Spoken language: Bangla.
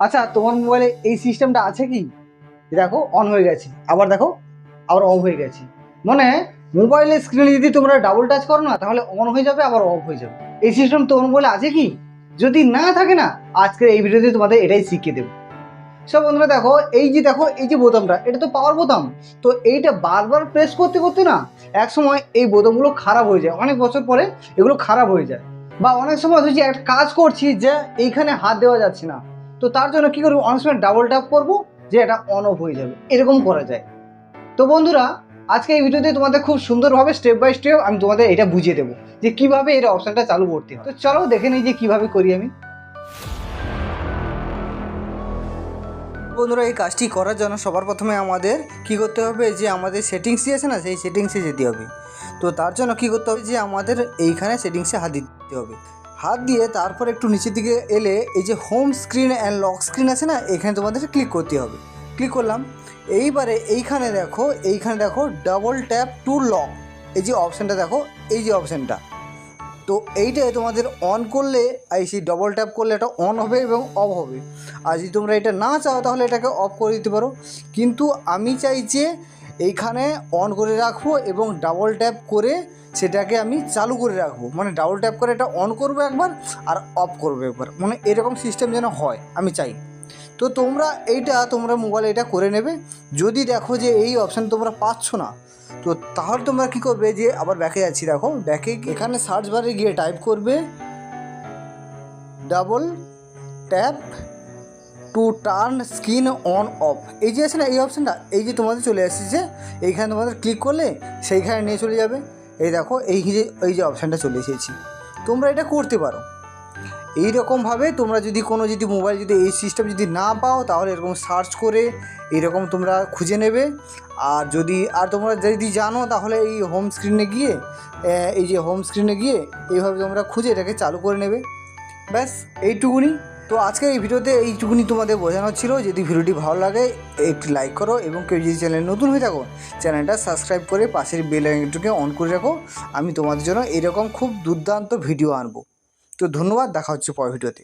আচ্ছা তোমার মোবাইলে এই সিস্টেমটা আছে কি? দেখো অন হয়ে গেছে। আবার দেখো, আবার অফ হয়ে গেছে। মানে মোবাইলের স্ক্রিনে যদি তোমরা ডাবল টাচ করো না, তাহলে অন হয়ে যাবে, আবার অফ হয়ে যাবে। এই সিস্টেম তোমার মোবাইলে আছে কি? যদি না থাকে না, আজকের এই ভিডিওতে তোমাদের এটাই শিখিয়ে দেবো। সব বন্ধুরা দেখো, এই যে দেখো, এই যে বোতামটা, এটা তো পাওয়ার বোতাম। তো এইটা বারবার প্রেস করতে করতে না, এক সময় এই বোতামগুলো খারাপ হয়ে যায়। অনেক বছর পরে এগুলো খারাপ হয়ে যায়। বা অনেক সময় হচ্ছে একটা কাজ করছি যে এইখানে হাত দেওয়া যাচ্ছে না। তো তার জন্য কি করব? অনেক সময় ডাবল ট্যাপ করব, যে এটা অন অফ হয়ে যাবে। এরকম করা যায়। তো বন্ধুরা, আজকে এই ভিডিওতে তোমাদের খুব সুন্দরভাবে স্টেপ বাই স্টেপ আমি তোমাদের এটা বুঝিয়ে দেবো, যে কীভাবে এর অপশনটা চালু করতে হয়। তো চলো দেখে নিই যে কীভাবে করি আমি। বন্ধুরা, এই কাজটি করার জন্য সবার প্রথমে আমাদের কি করতে হবে? যে আমাদের সেটিংসই আছে না, সেই সেটিংসে যেতে হবে। তো তার জন্য কি করতে হবে? যে আমাদের এইখানে সেটিংসে হাত দিতে হবে। হাত দিয়ে তারপর একটু নিচের দিকে এলে এই যে home screen and lock screen আছে না, এখানে তোমাদের ক্লিক করতে হবে। ক্লিক করলাম, এইবারে এইখানে দেখো এইখানে দেখো ডাবল ট্যাপ টু লক এই যে অপশানটা দেখো, এই যে অপশানটা তো এইটাই তোমাদের অন করলে এই সেই ডবল ট্যাপ করলে এটা অন হবে এবং অফ হবে। আর যদি তোমরা এটা না চাও, তাহলে এটাকে অফ করে দিতে পারো। কিন্তু আমি চাই যে এইখানে অন করে রাখব এবং ডাবল ট্যাপ করে সেটাকে আমি চালু করে রাখব। মানে ডাবল ট্যাপ করে এটা অন করব একবার আর অফ করব একবার। মানে এরকম সিস্টেম যেন হয়, আমি চাই। তো তোমরা এইটা, তোমরা মোবাইলে এটা করে নেবে। যদি দেখো যে এই অপশান তোমরা পাচ্ছ না, তো তাহলে তোমরা কী করবে যে, আবার ব্যাকে যাচ্ছি, দেখো। ব্যাকে এখানে সার্চ বারে গিয়ে টাইপ করবে double tap to turn screen on off এই যে আছে না এই অপশানটা এই যে তোমাদের চলে আসছে এইখানে তোমাদের ক্লিক করলে সেইখানে নিয়ে চলে যাবে। এই দেখো, এই যে এই যে অপশানটা চলে এসেছি। তোমরা এটা করতে পারো। এই রকমভাবে তোমরা যদি কোনো যদি মোবাইল যদি এই সিস্টেম যদি না পাও, তাহলে এরকম সার্চ করে এরকম তোমরা খুঁজে নেবে। আর যদি, আর তোমরা যদি জানো, তাহলে এই হোম স্ক্রিনে গিয়ে এই যে হোম স্ক্রিনে গিয়ে, এইভাবে তোমরা খুঁজে এটাকে চালু করে নেবে। ব্যাস, এইটুকুনি। তো আজকের এই ভিডিওতে এইটুকুনি তোমাদের বোঝানো ছিল। যদি ভিডিওটি ভালো লাগে, একটি লাইক করো এবং কেউ যদি চ্যানেল নতুন হয়ে থাকো, চ্যানেলটা সাবস্ক্রাইব করে পাশের বেল আইকনটিকে অন করে রাখো। আমি তোমাদের জন্য এরকম খুব দুর্দান্ত ভিডিও আনব। তো ধন্যবাদ, দেখা হচ্ছে পরের ভিডিওতে।